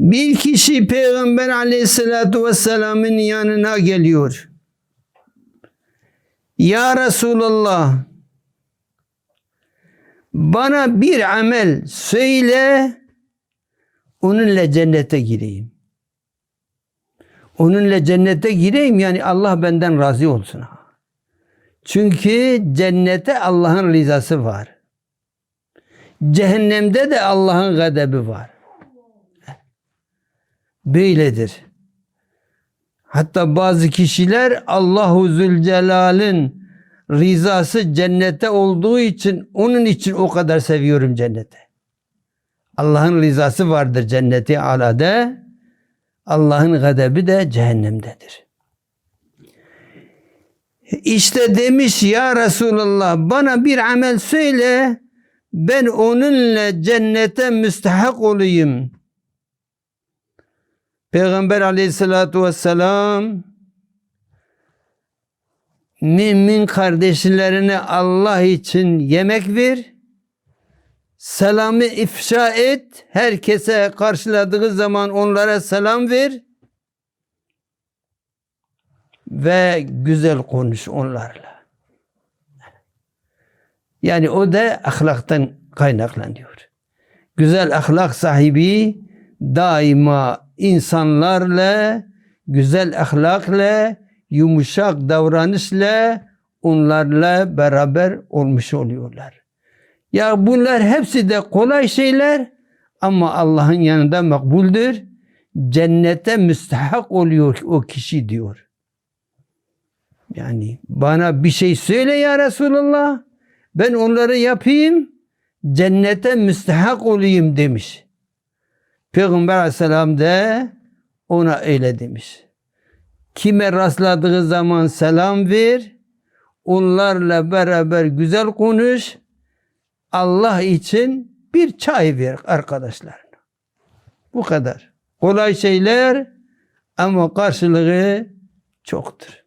Bir kişi Peygamber aleyhissalatu vesselamın yanına geliyor. Ya Resulallah bana bir amel söyle onunla cennete gireyim. Onunla cennete gireyim yani Allah benden razı olsun. Çünkü cennete Allah'ın rızası var. Cehennemde de Allah'ın gadebi var. Böyledir. Hatta bazı kişiler Allahu Zülcelal'in rızası cennete olduğu için onun için o kadar seviyorum cennete. Allah'ın rızası vardır cenneti alada. Allah'ın gadebi de cehennemdedir. İşte demiş ya Resulallah bana bir amel söyle ben onunla cennete müstehak olayım. Peygamber aleyhissalatu vesselam mümin kardeşlerine Allah için yemek ver. Selamı ifşa et. Herkese karşıladığı zaman onlara selam ver. Ve güzel konuş onlarla. Yani o da ahlaktan kaynaklanıyor. Güzel ahlak sahibi daima insanlarla güzel ahlakla yumuşak davranışla onlarla beraber olmuş oluyorlar. Ya bunlar hepsi de kolay şeyler ama Allah'ın yanında makbuldür. Cennete müstahak oluyor o kişi diyor. Yani bana bir şey söyle ya Resulallah. Ben onları yapayım. Cennete müstahak olayım demiş. Peygamber aleyhisselam da ona öyle demiş. Kime rastladığı zaman selam ver. Onlarla beraber güzel konuş. Allah için bir çay ver arkadaşlarına. Bu kadar. Kolay şeyler ama karşılığı çoktur.